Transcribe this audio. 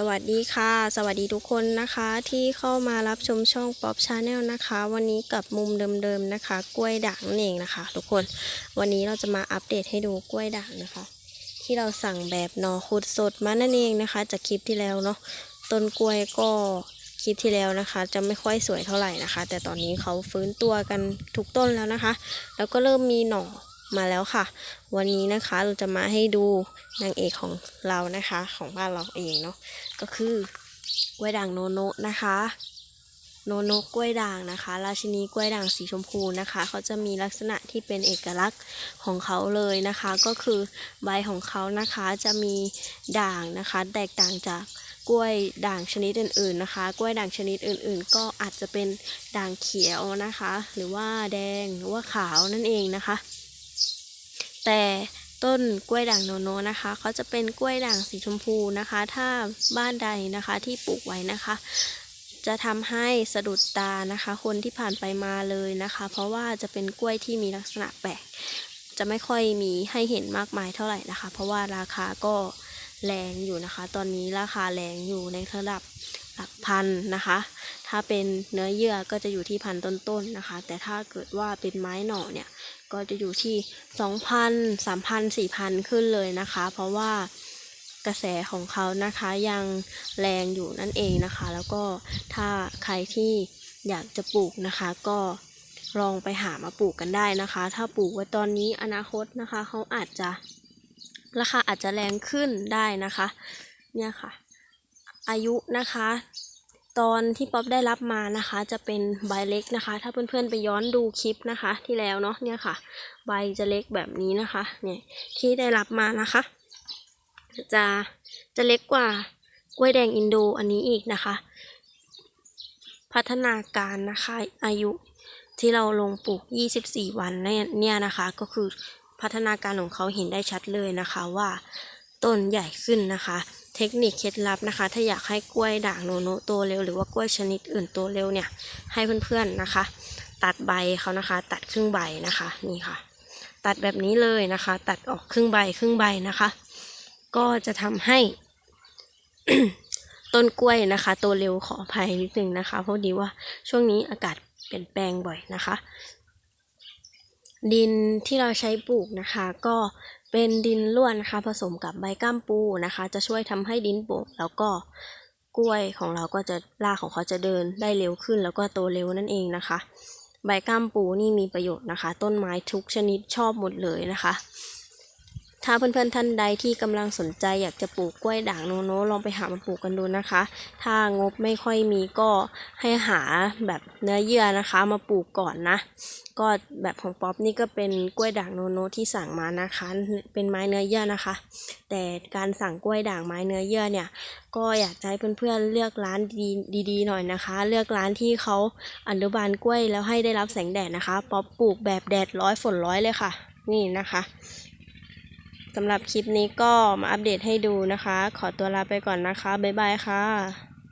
สวัสดีค่ะ สวัสดีทุกคนนะคะที่เข้ามารับชมช่องป๊อปชาแนลนะคะ วันนี้กับมุมเดิมๆนะคะ กล้วยด่างนั่นเองนะคะ ทุกคนวันนี้เราจะมาอัปเดตให้ดูกล้วยด่างนะคะ ที่เราสั่งแบบหนอขุดสดมานั่นเองนะคะ จากคลิปที่แล้วเนาะต้นกล้วยก็คลิปที่แล้วนะคะ จะไม่ค่อยสวยเท่าไหร่นะคะ แต่ตอนนี้เขาฟื้นตัวกันทุกต้นแล้วนะคะ แล้วก็เริ่มมีหน่อ มาแล้วค่ะ วันนี้นะคะเราจะมาให้ดูนางเอกของเรานะคะ ของบ้านเราเองเนาะก็คือกล้วยด่างโนโนะนะคะ โนโนะกล้วยด่างนะคะ ราชินีกล้วยด่างสีชมพูนะคะเขาจะมีลักษณะที่เป็นเอกลักษณ์ของเขาเลยนะคะ ก็คือใบของเขานะคะจะมีด่างนะคะ แตกต่างจากกล้วยด่างชนิดอื่นๆนะคะ กล้วยด่างชนิดอื่น ๆ ก็อาจจะเป็นด่างเขียวนะคะ หรือว่าแดงหรือว่าขาวนั่นเองนะคะ แต่ต้นกล้วยด่างโนโนนะคะเขาจะเป็นกล้วยด่างสีชมพูนะคะ ถ้าบ้านใดนะคะที่ปลูกไว้นะคะ จะทำให้สะดุดตานะคะ คนที่ผ่านไปมาเลยนะคะ เพราะว่าจะเป็นกล้วยที่มีลักษณะแปลกจะไม่ค่อยมีให้เห็นมากมายเท่าไหร่นะคะ เพราะว่าราคาก็แรงอยู่นะคะ ตอนนี้ราคาแรงอยู่ในระดับหลักพันนะคะ ถ้าเป็นเนื้อเยื่อก็จะอยู่ที่พันต้นๆนะคะ แต่ถ้าเกิดว่าเป็นไม้หน่อเนี่ย ก็จะอยู่ที่ 2,000 3,000 4,000 ขึ้นเลยนะคะ เพราะว่ากระแสของเขานะคะยังแรงอยู่นั่นเองนะคะ แล้วก็ถ้าใครที่อยากจะปลูกนะคะก็ลองไปหามาปลูกกันได้นะคะ ถ้าปลูกไว้ตอนนี้อนาคตนะคะเขาอาจจะราคาอาจจะแรงขึ้นได้นะคะ เนี่ยค่ะ อายุนะคะ ตอนที่ป๊อปได้รับมานะคะ จะเป็นใบเล็กนะคะ ถ้าเพื่อนๆไปย้อนดูคลิปนะคะ ที่แล้วเนาะเนี่ยค่ะ ใบจะเล็กแบบนี้นะคะเนี่ยที่ได้รับมานะคะ จะจะเล็กกว่ากล้วยแดงอินโดอันนี้อีกนะคะ พัฒนาการนะคะอายุที่เราลงปลูก 24 วันเนี่ยเนี่ยนะคะ ก็คือพัฒนาการของเขาเห็นได้ชัดเลยนะคะว่าต้นใหญ่ขึ้นนะคะ เทคนิคเคล็ดลับนะคะ ถ้าอยากให้กล้วยด่างโนโนโตเร็วหรือว่ากล้วยชนิดอื่นโตเร็วเนี่ย ให้เพื่อนๆนะคะ ตัดใบเขานะคะ ตัดครึ่งใบนะคะนี่ค่ะ ตัดแบบนี้เลยนะคะ ตัดออกครึ่งใบครึ่งใบนะคะ ก็จะทำให้ต้นกล้วยนะคะโตเร็วขออภัยนิดนึงนะคะเพราะดีว่าช่วงนี้อากาศเปลี่ยนแปลงบ่อยนะคะ ดินที่เราใช้ปลูกนะคะ ก็เป็นดินล้วนนะคะผสมกับใบก้ามปูนะคะ จะช่วยทำให้ดินโป่งแล้วก็กล้วยของเราก็จะรากของเขาจะเดินได้เร็วขึ้น แล้วก็โตเร็วนั่นเองนะคะ ใบก้ามปูนี่มีประโยชน์นะคะ ต้นไม้ทุกชนิดชอบหมดเลยนะคะ ถ้าเพื่อนๆท่านใดที่กำลังสนใจอยากจะปลูกกล้วยด่างโนโนลองไปหามาปลูกกันดูนะคะ ถ้างบไม่ค่อยมีก็ให้หาแบบเนื้อเยื่อนะคะมาปลูกก่อนนะ ก็แบบของป๊อปนี่ก็เป็นกล้วยด่างโนโนที่สั่งมานะคะ เป็นไม้เนื้อเยื่อนะคะ แต่การสั่งกล้วยด่างไม้เนื้อเยื่อเนี่ย ก็อยากจะให้เพื่อนๆเลือกร้านดีดีๆหน่อยนะคะ เลือกร้านที่เขาอนุบาลกล้วยแล้วให้ได้รับแสงแดดนะคะ ป๊อปปลูกแบบแดดร้อยฝนร้อยเลยค่ะ นี่นะคะ สำหรับคลิปนี้ก็มาอัปเดตให้ดูนะคะ ขอตัวลาไปก่อนนะคะ บ๊ายบายค่ะ